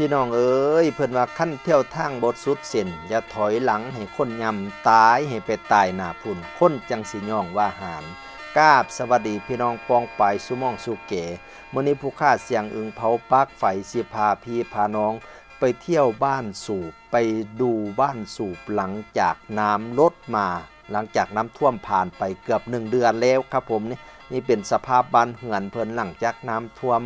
พี่น้องเอ้ยเพิ่นว่าขั้นเที่ยวทางบทสุดเส้นอย่าถอยหลังให้คนยำตายให้ไปตายหน้าพุ่นคนจังสิย่องว่าหารกาบสวัสดีพี่น้องปองปายสุมองสุเกมื้อนี้ผู้ค่าเสียงอึงเผาปักไฟสิพาพี่พาน้อง ไปเที่ยวบ้านสูบไปดูบ้านสูบหลังจากน้ำลดมา หลังจากน้ำท่วมผ่านไปเกือบหนึ่งเดือนแล้วครับผมนี่นี่เป็นสภาพบ้านเหือนเพิ่นหลังจากน้ำท่วม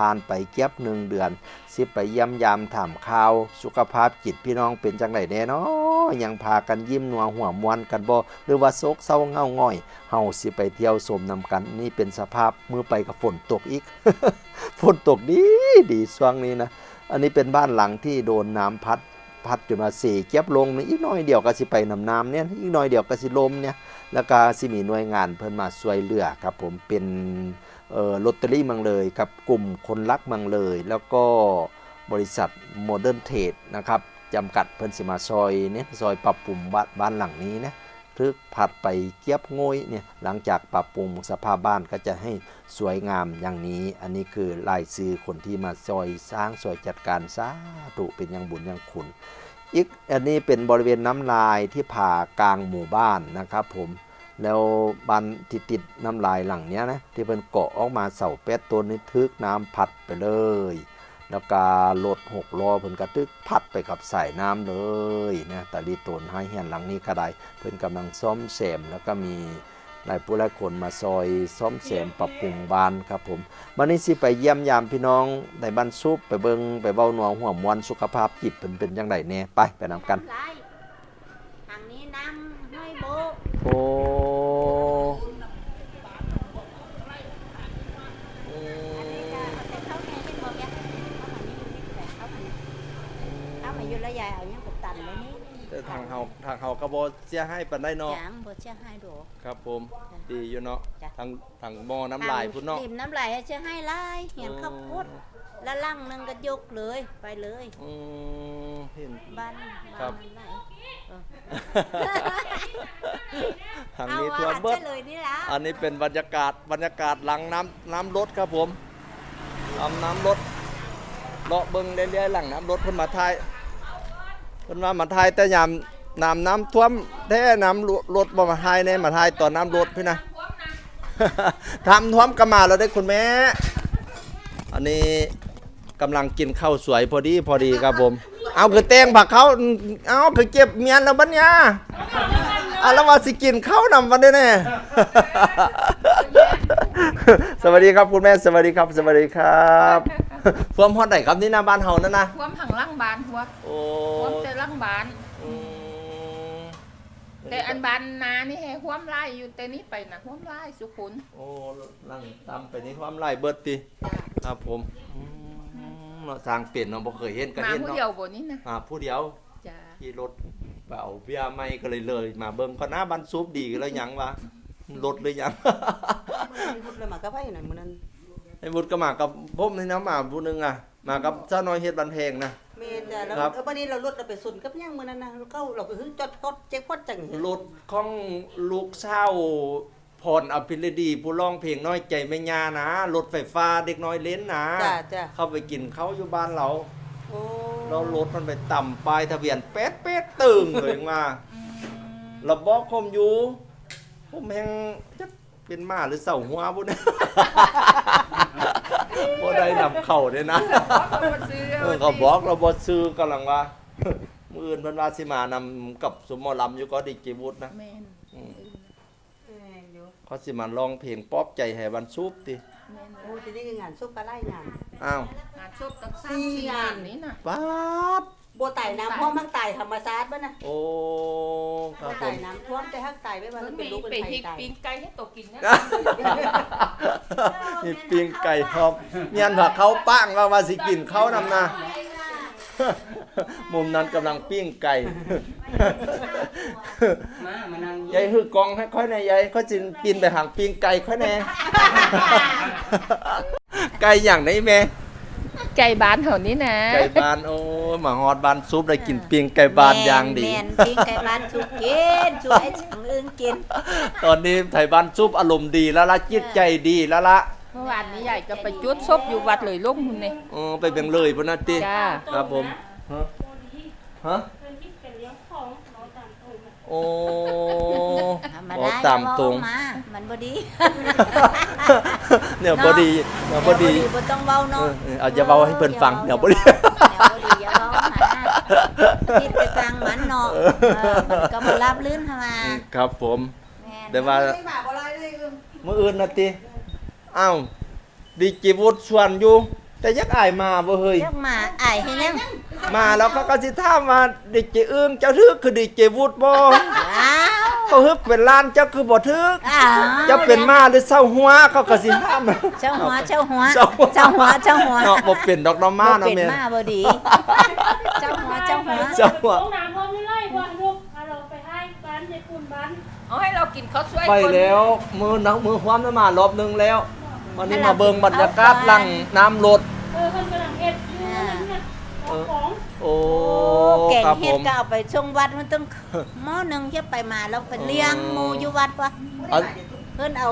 ผ่านไปเกือบหนึ่งเดือน สิไปเยี่ยมยามถามข่าว สุขภาพจิตพี่น้องเป็นจังไดแน่นาะยังพากันยิ้มนัวหัวมวนกันบ่หรือว่าโศกเศร้าเงาง่อยเฮาสิไปเที่ยวสมนำกันนี่เป็นสภาพมือไปกับฝนตกอีก ฝนตกดีดีช่วงนี้นะ อันนี้เป็นบ้านหลังที่โดนน้ำพัดพัดจนมาสี่เก็บลงนี่อีกหน้อยเดียวก็สิไปนำน้ำเนี่ยอีกหน้อยเดียวก็สิลมเนี่ยแล้วก็สิมีหน่วยงานเพิ่นมาช่วยเหลือครับผมเป็น ลอตเตอรี่มืองเลยกับกลุ่มคนรักมืองเลย แล้วก็บริษัทโมเดิร์นเทรดนะครับจำกัดเพิ่นสิมาซอยเนี่ยซอยปรับปรุงบ้านบ้านหลังนี้นะทึกผัดไปเกียบงยเนี่ยหลังจากปรับปรุงสภาพบ้านก็จะให้สวยงามอย่างนี้ อันนี้คือรายชื่อคนที่มาซอยสร้างซอยจัดการสาธุเป็นอยังบุญอยังคุณอีกอันนี้เป็นบริเวณน้ำลายที่ผ่ากลางหมู่บ้านนะครับผม แล้วบ้านที่ติดน้ำลายหลังเนี้ยนะที่เป็นเกาะออกมาเสาแป๊ดตัวนี้ทึกน้ำพัดไปเลย แล้วก็รถหกล้อเพิ่นกระทึกพัดไปกับสายน้ำเลยนะตาลีตนให้เฮียนหลังนี้ก็ได้เพิ่นกำลังซ่อมแซมแล้วก็มีหลายผู้หลายคนมาซอยซ่อมแซมปรับปรุงบ้านครับผมวันนี้สิไปเยี่ยมยามพี่น้องในบ้านซุปไปเบิงไปเว้าหนัวหัวมวนสุขภาพจิตเพิ่นเป็นจังไดแน่ไปไปนำกันไรทางนี้น้ำห้อยโบกโอ้อื อันนี้ ม ก็เอาแต่เข้าในเป็นบอกแกเข้ามานี่แต่เข้ามานี่เข้ามาอยู่แล้วยายเอาเนี่ยกับตันไว้นี่ แต่ทางเฮาทางเฮาก็บ่เสียให้ปานใดเนาะจางบ่เชื่อให้ดอก ครับผมดีอยู่เนาะจ้ะ ทางทางหม้อน้ำลายพุ่นเนาะ ริมน้ำลายให้เชื่อให้ลายเห็นข้าวโพดแล้วลังหนึงก็ยกเลยไปเลยอืมเห็น บ้านครับ้าบนน้ำลายเออทางเอานี้อาทั่วหารเบิดเฉลยนี่ละอันนี้เป็นบรรยากาศบรรยากาศหลังน้ำน้ำรถครับผมลำน้ำรถเลาะเบิ่งเรื่อยๆหลังน้ำรถเพิ่นมาทายเพิ่นว่ามาทายแต่ยาม น้ำน้ำท่วมแท้น้ำรถบ่มาทายแน่มาทายตอนน้ำรถพี่นะทำท่วมก็มาแล้วได้อคุณแม่ อันนี้กำลังกินข้าวสวยพอดีพอดีครับผม เอาคือแตงผักเขาเอาคือเก็บเมียนแล้วบัดเนี้ยอะแล้วว่าสิกินข้าวนำวันนี้แน่ สวัสดีครับคุณแม่สวัสดีครับ สวัสดีครับเฟิร์มฮอดไหนครับนี่หน้าบ้านเฮานั่นนะท่วมหังล่างบานหัวโอ้ท่วมแต่ล่างบานอืม แต่อันบานนานี่แฮท่วมไล่อยู่แต่นี้ไปนะท่วมไล่สุขุนโอ้ลังตามไปนี่ความไล่เบิดติครับผมอืมเนาะสร้างเปลี่ยนเนาะบ่เคยเห็นกันมาเห็นผู้เนาะเดียวบนนี้นะอ่าผู้เดียว จ้าขี่รถไปเอาเบียร์ไม่ก็เลยเลย มาเบิ่งก็หน้าบ้านซุปดีแล้วยังวะรถเลยยังพุดเลยหมากระไผ่หน่อยมื้อนั้นไอ้บุญก็มากับผมนี่นะมาผู้หนึงอะมากับเจ้าน้อยเฮ็ดบันเพลงนะ แม่แต่แล้วครับ เออวันนี้เราลดเราไปสุนกับยังมื้อนั้นนะเราเราก็คือจอดพอดเจ๊กพอดจังรถของลูกเช่าพรอภิรดีผู้ร้องเพลงน้อยใจไม่ยานะรถไฟฟ้าเด็กน้อยเล่นนะ จ้าจ้าเข้าไปกินเขาอยู่บ้านเรา โอ้แล้วรถมันไปต่ำป้ายทะเบียนเป๊ดเป๊ดตึงเลยมาระบอกคมอยู่ผมแหงจะเป็นหมาหรือเสาหัวบุญ บ่ได้นำเข่าเลยนะเออเขาบอกเราบ่ซื้อกำลังว่ามืออื่นเพิ่นว่าสิมานำกับสมหมอลำอยู่ก็ดีจีวุฒนะ แม่นอืมแม่นอยู่เขาสิมาร้องเพลงปลอบใจให้วันซุปติแม่นโอ้ทีนี้ก็งานซุปปลาไหลงานอ้าวงานศพตั้งสามสี่สี่งางานนนี้นะป๊าด บ่ตายน้ำพ่อมักตายธรรมชาติบ่นะโอ้ครับ่บผตายมน้ำท่วมแต่ฮักตายไว้ว่าเพิ่นเป็นมีลูกไปเป็นไผฮิกตายปิ้งไก่ให้ตกกินนะนี่ปิ้งไก่ทอมเมียนผักเขาป้างว่าว่าสิกินเขาวนำนะ มุมนั้นกำลังปิ้งไก่ มามานั่งยายคือกองให้ค่อยแน่ยายเขาจินปีนไปหางปิ้งไก่ค่อยแน่ ไก่อย่างไหนแม่ ไก่บานเท่านี้นะไก่บานโอ้ยหมาฮอดบานซุปได้กินปิ้งไก่บานอย่างดีแม่นปิ้งไก่บ้านสุกกินช่วยฉันอื่นกิน ตอนนี้ไทยบ้านซุปอารมณ์ดีแล้วละจิตใจดีแล้วละเมื่อวานนี้ยายก็ไปจุดศพอยู่วัดเลยลงหุ่นนี่ เออไปเบียงเลยพุ่นน่ะติจ้า ครับผมฮะฮะ โอ้ธรรมบอกดาตามตรง อย่เว้มามันบ่ดีเนี่ยบ่ดีเนี่ยบ่ดีบ่ต้องเว้าเอเนาะอเออเอาอย่าเว้าให้เพิ่นฟังเดี๋ยวบ่ดีเดี๋ยวบ่ดีอย่าเว้าหาคิดไปฟังมันเนาะเออมันก็บ่รับลื่นเข้ามาครับผม แม่น แต่ว่าไม่มาบ่ไรเลยอึมมื้ออื่นน่ะติอ้าวดีเจวุฒิชวนอยู่ แต่ยักอายมาบ่เฮ้ยเจ้ามาอายให้ยังมาแล้วเขาก็สิถามว่าดีเจอึ้งเจ้าทึกคือดีเจวุฒิบ่อ้าวเขาฮึบเป็นล้านเจ้าคือบ่ทึกอ้าวเจ้าเป็นมาหรือเศร้าหัวเขาก็สิถาม เจ้าหัวเจ้าหัวเจ้าหัว เจ้าหัวเจ้าหัวเนาะบ่เป็นดอกน้ำมาบ่เนาะเป็นแม่ มาบ่ดี เจ้าหัวเจ้าหัว เจ้าหัวห้องน้ำพร้อมไม่ไล่ว่าลูกเอาเราไปให้บ้านยายคุณบ้าน เอาให้เรากินข้าวสวยไปคนแล้วมือนักมือความน้ำมารอบหนึงแล้ว วันนี้มาเบิ่งบรรยากาศหลังน้ำรถ เออเพิ่นกำลังเอ็ดอยู่นั่นน่ะเอาของโอ้แกงครับเฮ็ผดม ก็เอาไปช่วงวัดมันต้องหม้อหนึงจะไปมาแล้วไปเลี้ยงหมูอยู่วัดวะเอาเพิ่นเอา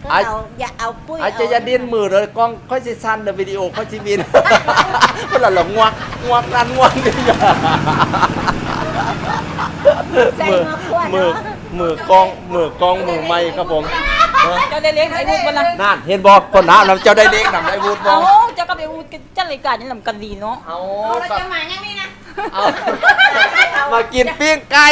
เพิ่นไอ้เอาอย่าเอาปุ้ยอาจจะอย่าดิ้นมือเลยกล้องค่อยสิสั้นเด้อวิดีโอค่อยสิบิน เพิ่นละละงวกงวกนั่นงวกนี่ใส่มือมาขวดมือเนาะมือกล้องมือกล้องมือไม้ครับผมฮะ เจ้าได้เลี้ยงไอ้วุฒิบ่ล่ะนั่นเห็นบ่คนน้ำนำเจ้าได้เด็กนำได้วูดบ่เอาเจ้าก็ไปวุฒิจัดรายการนี่ลำกันดีเนาะเอาเราก็จะมายังนี่นะเอามากินปิ้งไก่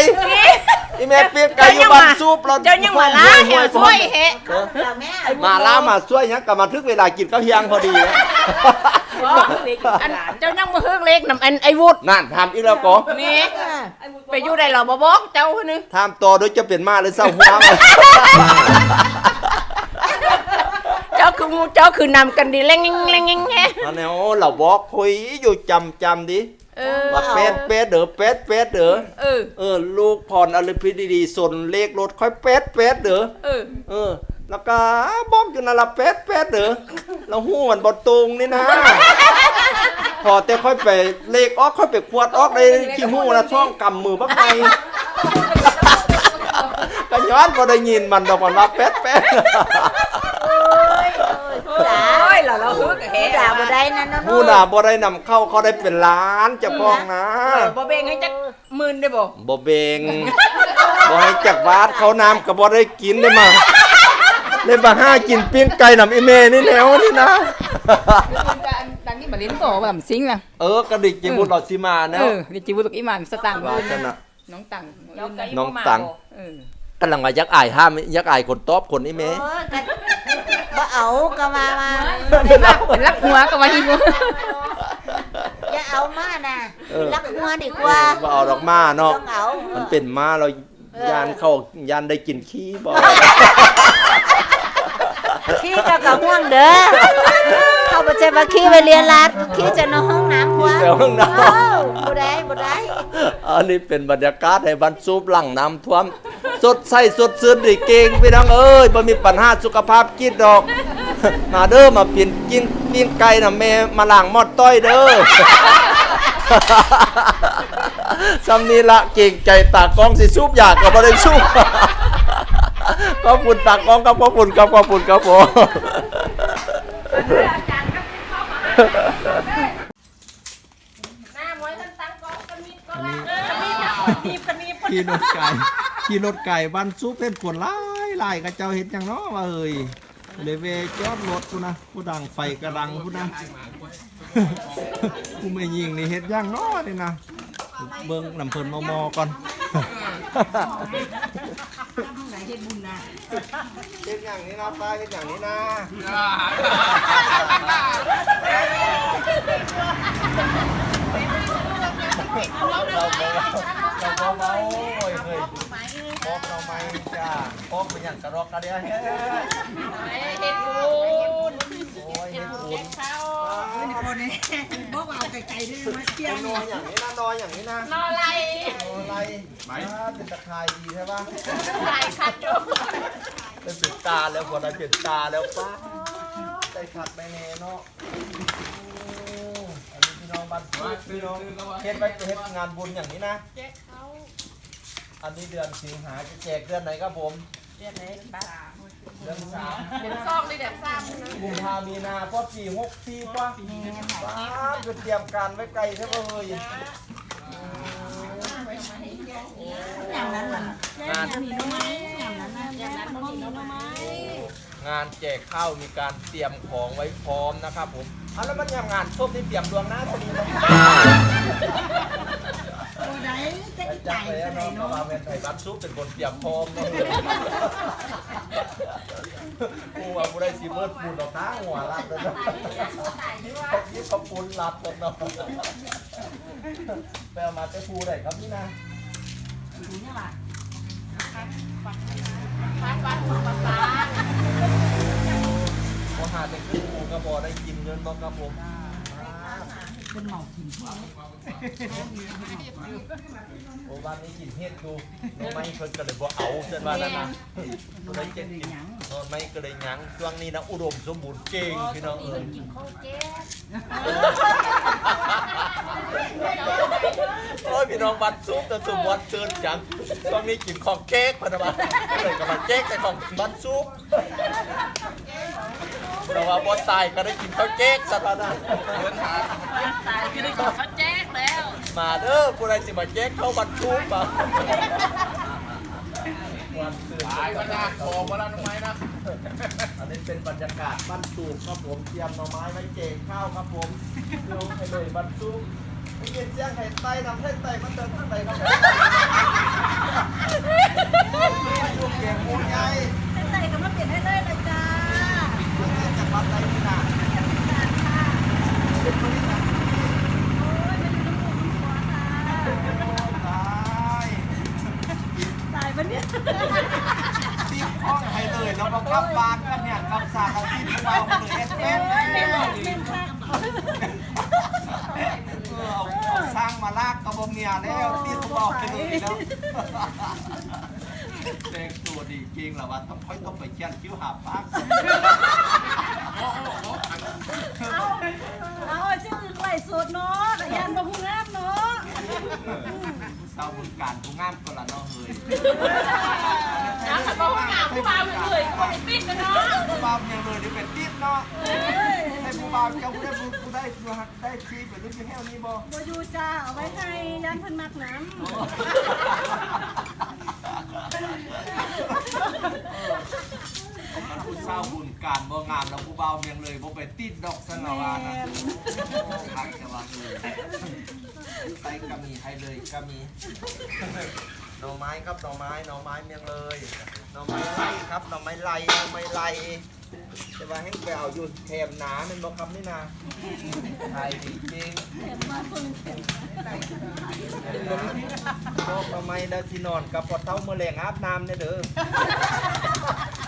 อีแม่ปิ้งไก่อยู่บ้านซุปเราเจ้ายังมาล้าเหี่ยวช่วยเฮะเออเราแม่มาล้ามาช่วยหยังก็มาถึงเวลากินข้าวเที่ยงพอดีแล้วอันเจ้ายังมาเฮิกเล็กนำอันไอ้วุฒินั่นทำอีกแล้วก็นี่ไปอยู่ได้เราบ่บอกเจ้าคนนึงทำต่อโดยจะเป็นมาหรือเศร้าหัวมา เจ้าคือเจ้าคือนำกันดีเล่งเล่งเล่งเล่งแฮะอันนี้โอ้เราบอกคุยอยู่จำจำดิเออว่าเป็ดเป็ดเด้อเป็ดเป็ดเด้อเออเออ ลูกผ่อนอะไรพิดีๆสนเลขรถค่อยเป็ดเป็ดเด้อเออเออ แล้วก็บอกอยู่นั่นละเป็ดเป็ดเด้อแล้วหูมันบ่ตรงนี่นะ พอแต่ค่อยไปเลขออกค่อยไปขวดออกได้ขี้หูนะช่องกำมือบักไงก็ย้อนบ่ได้ยินมันดอกมันว่าเป็ดเป็ด ด่า โอ้ยเราเราเฮิกแฮะ ด่าบ่ได้นะน้องผู้น่ะบ่ได้นำเข้าเขาได้เป็นล้านเจ้าของนะเออบ่เบ่งให้จักหมื่นได้บ่ บ่เบงบ่ให้จักวาดเขาน้ำก็บ่ได้กินได้มาได้มาห้ากินปิ้งไก่นำอีเมนี่แนวนี่นะ ดังนี้มาเล่นต่อว่าลำซิงนะเออกระดิกจิบุตรลอดสิมาแนเอวอดิจิวุตกอีหมันสตางค์ว่าซั่นน่ะ น้องตังค์น้องตังค์เออกํลังว่ายักอายห้ามยักอายคนตอบคนอีเมโอ้ยก็ บ่เอาก็มามาเป็นรักเป็นรักหัวก็ว่าอีกอย่าเอามานะรักหัวดีกว่าบ่เอาดอกมาเนาะต้องเอามันเป็นมาเรายานเข้ายานได้กินขี้บ่ขี้ก็กะห่วงเด้อ เข้าไปเจ็บว่าขี้ไปเรียนรัดขี้จะนอนห้องน้ำหัวเดี๋ยวห้องน้ำเอ้าบ่ได้บ่ได้ อันนี้เป็นบรรยากาศในบ้านซูปหลังน้ำท่วม สดใสสดชื่นดีเก่งพี่น้องเอ้ยบ่มีปัญหาสุขภาพกินดอก มาเด้อมาเปลี่ยนกินปิ้งไก่น่ะแม่มาล้างหมอดต้อยเด้อซำนี้ละเก่งใจตากล้องสิซูบอยากก็บ่ได้ซูบขอบคุณตากล้องครับขอบคุณครับขอบคุณครับผม หน้ามวยกันตั้งกองกันมีก็ว่าเออกันมีนะมีกันมีขี่รถไก่ขี่รถไก่บ้านซุปเป็นคนหลายหลายกับเจ้าเห็นจังเนาะว่าเอ้ยเลยเวจอดรถกูนะผู้ดังไฟกระดังกูนะกูไม่ยิงนี่เฮ็ดย่างเนาะนี่นะเบิ่งน้ำเพลินมอมอก่อน เฮ็ดอย่างนี้นะป้าเฮ็ดอย่างนี้นะเราเบาเราเบาโอ้ยเฮ้ยพกเราไหมจ้าพอกเป็นอย่างกระรอกกระเดียเฮ้ยเฮ็ดบุญโอ้ยเฮ็ดบุญ เขาบอกว่าเอาไก่ๆด้วยมาเที่ยงนอนอย่างนี้นะนอนอย่างนี้นะนอไรนอนอะไรอ่าเป็นตะไคร้ดีใช่ปะหลายคันอยู่เป็นปิดตาแล้วพอได้ปิดตาแล้วป้าได้ขัดไปแน่เนาะโอ้อันนี้พี่น้องบ้านพี่น้องเฮ็ดไปเฮ็ดงานบุญอย่างนี้นะอันนี้เดือนสิงหาจะแจกเดือนไหนครับผมเดือนไหนบ้า เดือนสามเดือนสองนี่เดือนสามนะกุมภามีนาพ่อปีหกปีกว่าว้าวคือเตรียมการไว้ไกลใช่ป่ะเฮ้ยอย่างนั้นมันงานมีน้ำไม้อย่างนั้นอย่างนั้นมันมีน้ำไม้งานแจกข้าวมีการเตรียมของไว้พร้อมนะครับผมเอะแล้วมันยังงานส้มที่เตรียมดวงหน้าตัวนี้นะตัวไหนจะจัจ่ากยแล้วเท่เนาะเนาะมาเป็นไทยบัตซุปเป็นคนเตรียมพร้อม เนาะกูว่ากูได้ซีเมิร์ดปูนดอกน้าหัวรัดเลยเนาะนี่เขาปูนรัดเลยเนาะไปเอามาแต่ปูได้ครับนี่นะบ้านบ้านของภาษาพอหาแต่ขึ้นปูกระบอกได้กินเงินบอกครับผม เป็นเหมากินโอ้บ้านนี้กินเฮ็ดดูน้องไม้เพิ่นก็เลยบ่เอาเส้นว่านั่นนะบ่ได้กินกินน้องไม้ก็เลยหยังช่วงนี้นะอุดมสมบูรณ์เก่งพี่น้องเอ้ยกินข้าวแก๊สโอ้ยพี่น้องบันซุปแต่สมวัดเชิญจังช่วงนี้กินของเค้กพะนะบ้าเลยกับมาเค้กแต่ของบันซุป แต่ว่าบ่ตายก็ได้กินข้าวเค้กซะว่านั่นตายก็ได้กินข้าวแจ๊กแล้วมาเด้อผู้ใดสิมาเค้กเข้าบันซุปมาวันตื่นตายก็น่าคอมาแล้วน้องไม้นะ อันนี้เป็นบรรยากาศบ้านสูบครับผมเตรียมหน่อไม้ไว้เจกข้าวครับผมลงให้เลยบ้านสูบไม่กินเสียงไห่ไตนำให้ไตมันเดินข้างในครับช่วงเกียงมูใหญ่ใส่ก็มาเปลี่ยนให้เลยเลยจ้า จากบ้านไตนี่นะตายตายปะเนี่ยตีข้องให้เลยแล้วก็กลับบานกันเนี่ยกับสากกับตีนเราเลยเอสเอสเอางเออเอาสร้างมาลากกระบอกเมียแล้วตีนบอกไปเลยแล้ว แต่งตัวดีจริงเหรอวะต้องค่อยต้องไปเชียนคิ้วหาปากเอาเอาชื่อไหลสดเนาะแต่ยันมาพูงามเนาะผู้สาวบุญการผู้งามก็ละเนาะเฮ้ยนะขันบอกว่าหนาวผู้บ่าวเลยคนปิดกันเนาะผู้บ่าวยังเลยนี่เป็นติดเนาะให้ผู้บ่าวเจ้าผู้ได้ผู้ผู้ได้ผู้ได้ชีเป็นรุ่นที่แห้วนี้บ่โบอยู่จ้าเอาไว้ให้ยันเพิ่นมักน้ำ ผู้สาวบุญการบ่งามแล้วผู้บ่าวยังเลยบ่ไปติดดอกสันละวานะทักจะว่าเลยไปก็มีให้เลยก็มีห น่อไม้ครับหน่อไม้หน่อไม้เมียงเลยหน่อไม้ไล่ครับหน่อไม้ไล่หน่อไม้ไล่จะว่าให้ไปเอาอยู่แถมหนาเป็นบ่ครับนี่นะไทยจริงบอกทำไมนะที่นอนกับปอดเท้าเมื่อแรงอาบน้ำเนี่ยเด้อ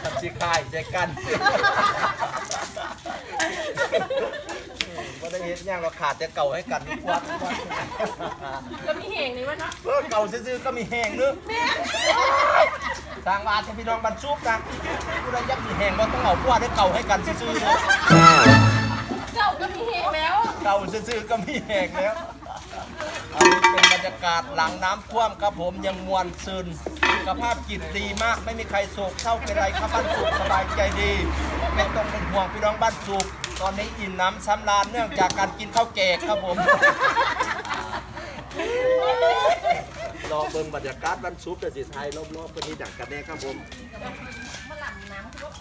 กับสิคายใจกัน ได้เห็นอย่างเราขาดแต่เก่าให้กันควัดก็มีเหงนี่วะเนาะเออเก่าซื่อๆก็มีแหงเนึกทางวานจะพี่น้องบรรซุปนะผู้ใดอยักมีแห้งก็ต้องเอาพวกได้เก่าให้กันซื่อๆนะเจ้าก็มีเหงแล้ว เก่าซื่อๆก็มีแหงแล้วอันนี้เป็นบรรยากาศหลังน้ำท่วมครับผมยังมวลซึนสุขภาพจิตดีมากไม่มีใครโศกเศร้าเป็นไรครับบ้านสุขสบายใจดี ไม่ต้องเป็นห่วงพี่น้องบ้านสุข ตอนนี้อิ่มน้ำซ้ำลานเนื่องจากการกินข้าวแกงครับผม รอเบิ่งบรรยากาศบ้านซุปแต่สิไทยรอบๆคนนี้ดักกันแน่ครับผม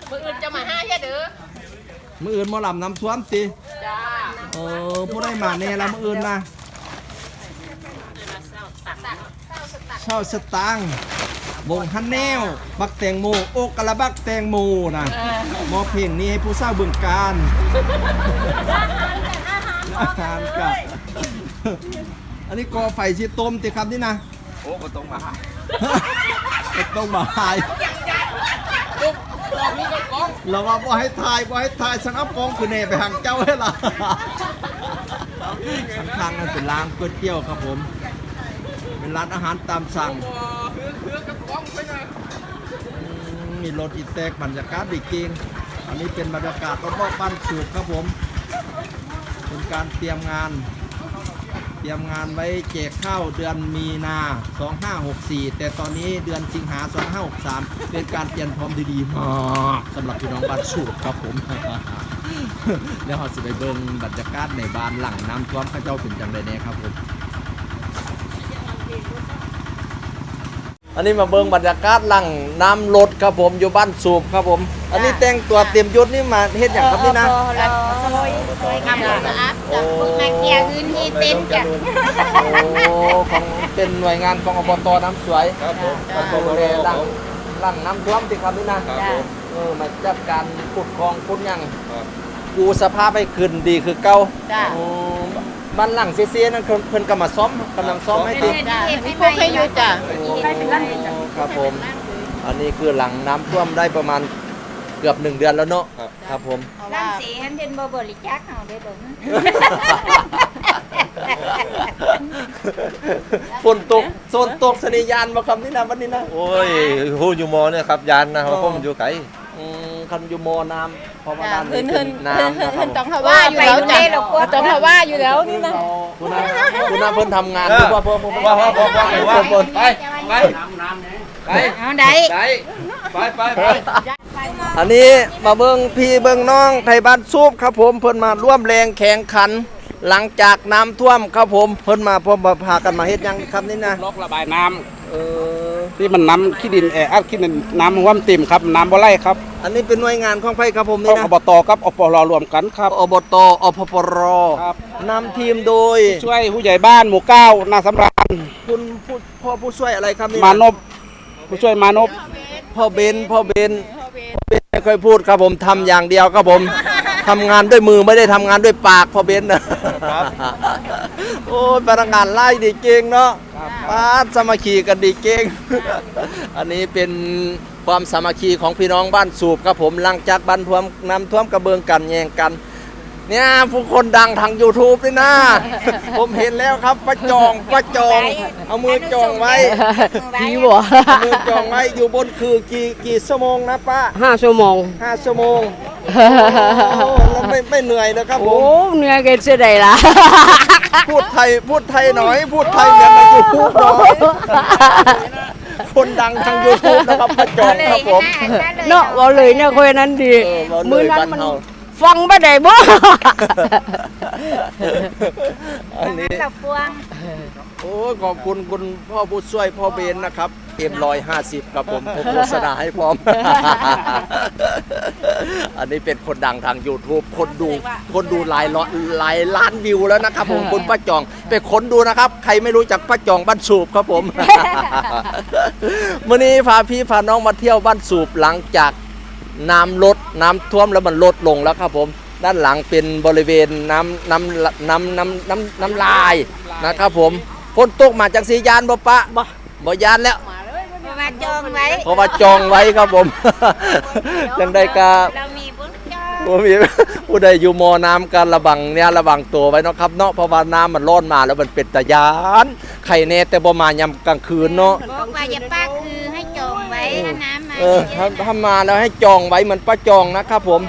มืออื่นจะมาห้าเฮ็ดเด้อมืออื่นมอลำน้ำท่วมติจ้าเออผู้ได้มาแน่ละมืออื่นนะเช่าสตางค์ วงฮันแนวบักแตงโมโอกกะละบักแตงโมนะมอบเพลงนี้ให้ผู้สร้างบึงการอาหารกับอันนี้กอไฟชีต้มติครับนี่นะโอ้ก็ต้องมาหาต้องมาหายปุ๊บบอกนี่ก็กล้องเราว่าบ่ให้ทายบ่ให้ทายสังอับกองคือเนไปหังเจ้าให้ล่ะข้างๆนั่นเป็นร้านก๋วยเตี๋ยวครับผม เป็นร้านอาหารตามสั่งบ่คือคือกับกล้องไปนะมีรถอีแตกบรรยากาศดีจริง อันนี้เป็นบรรยากาศรอบๆบ้านสูบครับผมเป็นการเตรียมงาน เตรียมงานไว้แจกข้าวเดือนมีนา 2564 แต่ตอนนี้เดือนสิงหา 2563 เป็นการเตรียมพร้อมดีมากสำหรับพี่น้องบ้านสูตรครับผมแล้วเราสิไปเบิ่งบรรยากาศในบ้านหลังน้ำท่วมข้าเจ้าเป็นจังไดแน่ครับผม อันนี้มาเบิ่งบรรยากาศหลังน้ำลดครับผมอยู่บ้านสูบครับผม อันนี้แต่งตัวเตรียมยศนี่มาเฮ็ดอย่างครับนี่นะเราช่วยช่วยกันสะอาดจับพวกมาเคลียร์พื้นที่เต็นท์จ้ะโอ้ของเป็นหน่วยงานของอบตน้ำสวยครับผมมาดูแลหลังหลังน้ำท่วมสิครับนี่นะครับผมเออมาจัดการขุดคลองขุดหยังครับกูสภาพให้ขึ้นดีคือเก่าจ้ะโอ้ บ้านหลังเสียๆนั่นเพิ่นเพิ่นก็มาซ่อมกำลังซ่อมให้ดีมีพวกให้อยู่จ้ะครับผม อันนี้คือหลังน้ำท่วมได้ประมาณเกือบหนึ่งเดือนแล้วเนาะครับ ครับผม ร่างสีหันเป็นบ่บริจาคเฮาได้บ่ฝนตกโซนตกสนิยานมาคำนี้นะวันนี้นะ โอ้ยฮู้อยู่มอเนี่ยครับยานนะเพราะผมอยู่ไกลอืม คันอยู่มอน้ำเพราะว่าจ้ะน้ำเพิ่นเป็เพิ่นนน้ำนะครับผมต้องทว่าอยู่แล้วจ้ะต้องทว่าอยู่แล้วนี่นะคุณน้าคุณน้าเพิ่นทำงานเออดูว่าเพิ่นเพิ่นว่าว่าว่าว่าว่าเพิ่นไปไปไปเอาได้ไปไปไปไปอันนี้มาเบิ่งพี่เบิ่งน้องไทยบ้านซูบครับผมเพิ่นมาร่วมแรงแข่งขัน หลังจากน้ำท่วมครับผมเพิ่นมาพร้อมมาพากันมาเฮ็ดหยังครับนี่นะล็อกระบายน้ำเออ ที่มันน้ำขี้ดินแออัดขี้ดินน้ำห้วมติ่มครับน้ำบ่ไหลครับอันนี้เป็นหน่วยงานของไผครับผมขนี่องนะอบตกับอปรรวมกันครับอบตอพปรครับนำทีมโดยช่วยผู้ใหญ่บ้านหมู่เก้านาสำราญคุณผู้พ่อผู้ช่วยอะไรครับนี่มานพผู้ช่วยมานพพ่อเบนพ่อเบนพ่อเบนไม่เคยพูดครับผมทำอย่างเดียวครับผม ทำงานด้วยมือไม่ได้ทำงานด้วยปากพ่อเบนนะโอ้ยพนักงานไล่ดีเก่งเนาะปาดสามัคคีกันดีเก่ง อันนี้เป็นความสามัคคีของพี่น้องบ้านสูบครับผมหลังจากบ้านท่วมน้ำท่วมกระเบื้องกันแย่งกันเนี่ยผู้คนดังทาง YouTube นี่นะ ผมเห็นแล้วครับป้าจองป้าจอง เอามือจองไว้ผีบ่เอามือจองไว้อยู่บนคือกี่กี่ชั่วโมงนะป้าห้าชั่วโมงห้าชั่วโมงโอ้ แล้วไม่ไม่เหนื่อยเลยครับผโอ้ม เหนื่อยกันเสียใดล่ะพูดไทยพูดไทยหน่อย พูดไทยเหมือนในยูทูบหน่อย คนดังทาง YouTube นะครับป้าจองครับผม เนาะว่าเลยเนี่ยคนนั้นดีเออว่าเลยมื้อนั้นบ้านมันเฮา ฟังบ่ได้บ่ อันนี้เราพวงโอ้ยขอบคุณคุณพ่อผู้ช่วยพ่อเบนนะครับ เอ็มร้อยห้าสิบครับผมผมโฆษณาให้พร้อม อันนี้เป็นคนดังทาง YouTube คนดูคนดูหลายล้านหลายล้านวิวแล้วนะครับผมคุณป้าจองไปค้นดูนะครับ ใครไม่รู้จักป้าจองบ้านสูบครับผมมื่อนี้พาพี่พาน้องมาเที่ยวบ้านสูบหลังจากน้ำลดน้ำท่วมแล้วมันลดลงแล้วครับผม ด้านหลังเป็นบริเวณน้ำน้ำน้ำน้ำน้ำน้ำลายนะครับผมพ้นตกมาจากสียานบ่ปะบ่บ่ยานแล้ว มาจองไว้เพราะว่าจองไว้ครับผม ยังได้กาเรามีบุญจองผู้มีผู้ใดอยู่มอน้ำกันระวังเนี่ยระวังตัวไว้เนาะครับเนาะเพราะว่าน้ำมันร้อนมาแล้วมันเป็นตะยานไข่แน่แต่บ่มายามกลางคืนเนาะ บอกว่าอย่าป้าคือให้จองไว้ถ้าน้ำมาเออถ้าถ้ามาแล้วให้จองไว้เหมือนป้าจองนะครับผม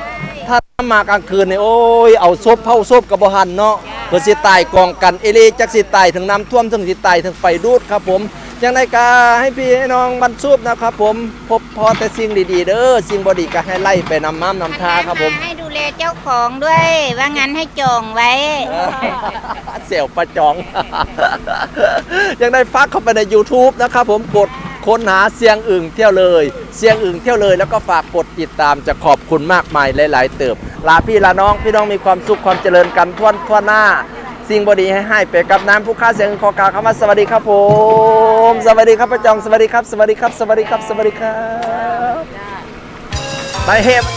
ถ้ามากลางคืนเนี่ยโอ้ยเอาซบเผาซบกับบ่หันเนาะเพื่อสิตายกองกันเอเลจักสิตายถึงน้ำท่วมถึงสิตายถึงไฟดูดครับผม ยังไงก็ให้พี่ให้น้องบรรซุบนะครับ ผมพบพอแต่สิ่งดีๆเด้อสิ่งบ่ดีก็ให้ไล่ไปนำน้ำนำทาครับผมให้ดูแลเจ้าของด้วย ว่างั้นให้จองไว้ เสี่ยวประจอง ยังได้ฟักเข้าไปใน YouTube นะครับผมกดค้นหาเสียงอึ่งเที่ยวเลย เสียงอึ่งเที่ยวเลย แล้วก็ฝากกดติดตามจะขอบคุณมากมายหลาย ๆ เติบลาพี่ลาน้องพี่น้องมีความสุขความเจริญกันทั่วทั่วหน้า สิ่งบดีให้ให้ไปกับน้ำผู้ค้าเสียงอึ่งขอกล่าวคำว่าสวัสดีครับผม สวัสดีครับประจองสวัสดีครับ สวัสดีครับ สวัสดีครับ สวัสดีครับไปเฮฟ